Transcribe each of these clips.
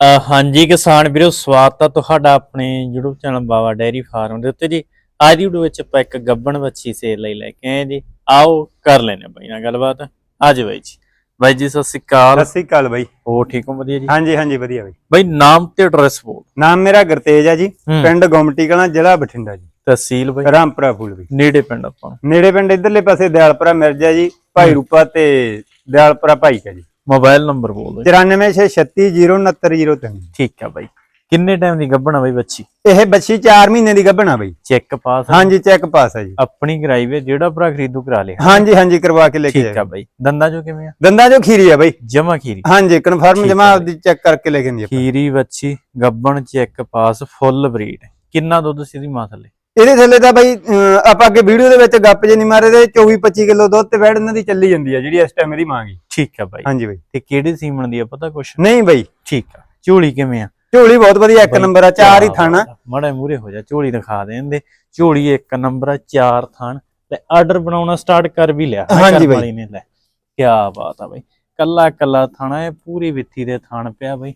ਹਾਂਜੀ ਕਿਸਾਨ ਵੀਰੋ ਸਵਾਗਤ ਹੈ ਤੁਹਾਡਾ ਆਪਣੇ YouTube channel Bawa dairy farm ਦੇ ਉੱਤੇ ਜੀ। ਅੱਜ ਦੀ ਵੀਡੀਓ ਵਿੱਚ ਆਪਾਂ ਇੱਕ ਗੱਬਣ ਵੱਛੀ ਸੇਲ ਲਈ ਲੈ ਕੇ ਆਏ ਜੀ। ਆਓ ਕਰ ਲੈਨੇ ਬਾਈ ਨਾਲ ਗੱਲਬਾਤ। ਅੱਜ ਬਾਈ ਜੀ। ਬਾਈ ਜੀ ਸਤਿ ਸ਼੍ਰੀ ਅਕਾਲ। ਸਤਿ ਸ੍ਰੀ ਅਕਾਲ ਬਾਈ। ਹੋ ਠੀਕ ਹੋ? ਵਧੀਆ ਜੀ? ਹਾਂਜੀ ਹਾਂਜੀ ਵਧੀਆ ਬਾਈ। ਬਾਈ ਨਾਮ ਤੇ ਐਡਰੈਸ ਬੋਲ। ਨਾਮ ਮੇਰਾ ਗੁਰਤੇਜ ਆ ਜੀ। ਪਿੰਡ ਗੋਮਟੀ ਕਲਾਂ ਜ਼ਿਲ੍ਹਾ ਬਠਿੰਡਾ ਜੀ। ਤਹਿਸੀਲ ਬਾਈ। ਰਾਮਪੁਰਾ ਫੂਲ ਵੀ। ਨੇੜੇ ਪਿੰਡ ਆਪਾਂ। ਨੇੜੇ ਪਿੰਡ ਇਧਰਲੇ ਪਾਸੇ ਦਿਆਲਪੁਰਾ ਮਿਰਜ਼ਾ ਜੀ ਭਾਈ ਰੂਪਾ ਤੇ ਦਿਆਲਪੁਰਾ ਭਾਈ ਕਾ ਜੀ। ਮੋਬਾਈਲ ਨੰਬਰ ਬੋਲ ਦਿਓ। 9463609003 ਠੀਕ ਆ ਬਾਈ। ਕਿੰਨੇ ਟਾਈਮ ਦੀ ਗੱਬਣ ਆ ਬਾਈ ਬੱਚੀ? ਇਹ ਬੱਚੀ 4 ਮਹੀਨੇ ਦੀ ਗੱਭਣਾ ਬਾਈ। ਚੈੱਕ ਪਾਸ ਹਾਂਜੀ ਚੈੱਕ ਪਾਸ ਆ ਜੀ। ਆਪਣੀ ਕਰਾਈ ਵੇ ਜਿਹੜਾ ਭਰਾ ਖਰੀਦੂ ਕਰਾ ਲਿਆ। ਹਾਂਜੀ ਹਾਂਜੀ ਕਰਵਾ ਕੇ ਲੈ ਕੇ ਠੀਕ ਆ ਬਾਈ। ਦੰਦਾਂ ਜੋ ਕਿਵੇਂ ਆ? ਦੰਦਾਂ ਜੋ ਖੀਰੀ ਆ ਬਾਈ। ਜਮਾ ਖੀਰੀ। ਹਾਂਜੀ ਕਨਫਰਮ ਜਮਾ ਆਪਦੀ ਚੈੱਕ ਕਰਕੇ ਲੈ ਕੇ ਆਪਾਂ। ਖੀਰੀ ਵੱਛੀ ਗੱਬਣ ਚੈੱਕ ਪਾਸ ਫੁੱਲ ਬਰੀਡ ਕਿੰਨਾ ਦੁੱਧ ਸੀ ਦੀ ਮਾਂ ਥੱਲੇ ਇਹਦੇ ਥੱਲੇ ਤਾਂ ਬਾਈ ਆਪਾਂ ਅੱਗੇ ਵੀਡੀਓ ਦੇ ਵਿੱਚ ਗੱਪ ਜੇ ਨਹੀਂ ਮਾਰੇ ਤੇ 24 25 ਕਿਲੋ ਦੁੱਧ ਤੇ ਵੈੜ ਇਹਨਾਂ ਦੀ ਚੱਲੀ ਜਾਂਦੀ ਆ ਜਿਹੜੀ ਇਸ ਟਾਈਮ ਇਹਦੀ ਮਾਂਗੀ ਠੀਕ ਆ ਬਾਈ। ਹਾਂਜੀ ਬਾਈ। ਤੇ ਕਿਹੜੇ ਸੀਮਣ ਦੀ ਆ ਪਤਾ ਕੁਛ? ਨਹੀਂ ਬਾਈ। ਠੀਕ ਆ। ਝੋਲੀ ਕਿਵੇਂ ਆ? ਝੋਲੀ ਬਹੁਤ ਵਧੀਆ ਇੱਕ ਨੰਬਰ ਆ ਚਾਰ ਹੀ ਥਾਣਾ। ਮਾੜਾ ਮੂਰੇ ਹੋ ਜਾ ਝੋਲੀ ਦਿਖਾ ਦੇਂਦੇ ਝੋਲੀ ਇੱਕ ਨੰਬਰ ਆ ਚਾਰ ਥਾਣ। ਤੇ ਆਰਡਰ ਬਣਾਉਣਾ ਸਟਾਰਟ ਕਰ ਵੀ ਲਿਆ। ਹਾਂਜੀ ਬਾਈ। ਨੇ ਲੈ। ਕੀ ਬਾਤ ਆ ਬਾਈ। ਕੱਲਾ ਕੱਲਾ ਥਾਣਾ ਹੈ ਪੂਰੀ ਵਿੱਥੀ ਦੇ ਥਾਣ ਪਿਆ ਬਾਈ।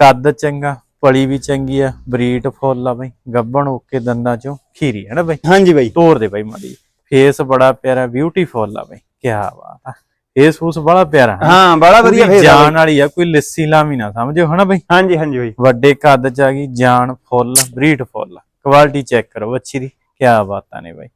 ਕੱਦ ਚੰਗਾ। ਪਲੀ ਵੀ ਚੰਗੀ ਆ ਬਰੀਟ ਫੁੱਲ ਆ ਬਾਈ ਗੱਬਣ ਓਕੇ ਦੰਦਾਂ ਚੋਂ ਖੀਰੀ ਹੈ ਨਾ ਬਾਈ? ਹਾਂਜੀ ਬਾਈ। ਤੋਰ ਦੇ ਬਾਈ ਮਾੜੀ ਫੇਸ ਬੜਾ ਪਿਆਰਾ ਬਿਊਟੀਫੁਲ ਆ ਬਾਈ ਕੀ ਬਾਤ ਆ। ਫੇਸ ਫੂਸ ਬੜਾ ਪਿਆਰਾ ਹੈ ਬੜਾ ਵਧੀਆ ਫੇਸ ਜਾਨ ਵਾਲੀ ਆ ਕੋਈ ਲੱਸੀ ਲਾਮੀ ਨਾ ਸਮਝੋ ਹਨਾ ਬਾਈ? ਹਾਂਜੀ ਹਾਂਜੀ ਬਾਈ। ਵੱਡੇ ਕੱਦ ਚ ਆ ਗਈ ਜਾਨ full breed full quality check ਕਰੋ ਅੱਛੀ ਦੀ ਕੀ ਬਾਤਾਂ ਨੇ ਬਾਈ।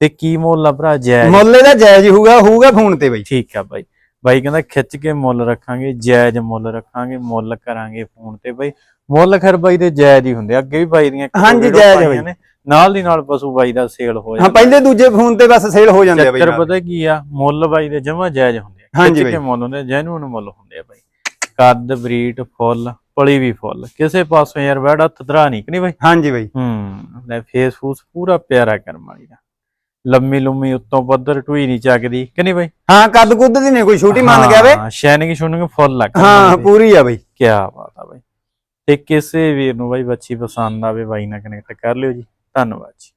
ਤੇ ਕੀ ਮੁੱਲ ਆ ਭਰਾ ਜੈ ਮੁੱਲ ਇਹਦਾ ਜਾਇਜ਼ ਹੋਊਗਾ ਹੋਊਗਾ ਫੋਨ ਤੇ ਬਾਈ। ਠੀਕ ਆ ਬਾਈ। ਬਾਈ ਕਹਿੰਦਾ ਖਿੱਚ ਕੇ ਮੁੱਲ ਰੱਖਾਂਗੇ ਜਾਇਜ਼ ਮੁੱਲ ਰੱਖਾਂਗੇ ਮੁੱਲ ਕਰਾਂਗੇ ਫੋਨ ਤੇ ਬਾਈ ਮੁੱਲ ਖੈਰ ਬਾਈ ਦੇ ਜਾਇਜ਼ ਹੀ ਹੁੰਦੇ। ਅੱਗੇ ਵੀ ਬਾਈ ਦੀਆਂ ਹਾਂਜੀ, ਜਾਇਜ਼ ਬਾਈ। ਨੇ ਨਾਲ ਦੀ ਨਾਲ ਪਸ਼ੂ ਬਾਈ ਦਾ ਸੇਲ ਹੋ ਹਾਂ ਜਾਂਦਾ ਪਹਿਲੇ ਦੂਜੇ ਫੋਨ ਤੇ ਬਸ ਸੇਲ ਹੋ ਜਾਂਦੇ ਆ ਬਾਈ ਚੱਕਰ। ਪਤਾ ਕੀ ਆ ਮੁੱਲ ਬਾਈ ਦੇ ਜਮਾ ਜਾਇਜ਼ ਹੁੰਦੇ ਆ ਖਿੱਚ ਕੇ। ਮੁੱਲ ਹੁੰਦੇ ਜੈਨੂਨ ਮੁੱਲ ਹੁੰਦੇ ਆ ਬਾਈ ਕੱਦ ਬਰੀਡ ਫੁੱਲ ਪਲੀ ਵੀ ਫੁੱਲ ਕਿਸੇ ਪਾਸੋਂ ਯਾਰ ਬੈੜ ਧਰਾ ਨਹੀਂ ਕਿ ਨਹੀਂ ਬਾਈ ਹਾਂਜੀ ਬਾਈ ਹੂੰ ਲੈ ਫੇਸ ਫੂਸ ਪੂਰਾ ਪਿਆਰਾ ਕਰਮ ਵਾਲੀ ਦਾ ਲੰਮੀ ਲੰਮੀ ਉੱਤੋਂ ਪੱਧਰ ਟੂਈ ਨਹੀਂ ਚੱਕਦੀ। ਕਿ ਨਹੀਂ ਬਾਈ? ਹਾਂ ਕੱਦ ਕੁੱਦ ਦੀ ਨਹੀਂ ਕੋਈ ਛੋਟੀ ਮੰਨ ਗਿਆ ਵੇ। ਹਾਂ ਸ਼ੈਨਿੰਗ ਸ਼ੂਨਿੰਗ ਫੁੱਲ ਲੱਗ ਹਾਂ ਪੂਰੀ ਆ ਬਾਈ। ਕੀ ਬਾਤ ਆ ਬਾਈ। ਤੇ ਕਿਸੇ ਵੀਰ ਨੂੰ ਬਾਈ ਬੱਚੀ ਪਸੰਦ ਆਵੇ ਬਾਈ ਨਾਲ ਕਨੈਕਟ ਕਰ ਲਿਓ ਜੀ। ਧੰਨਵਾਦ ਜੀ।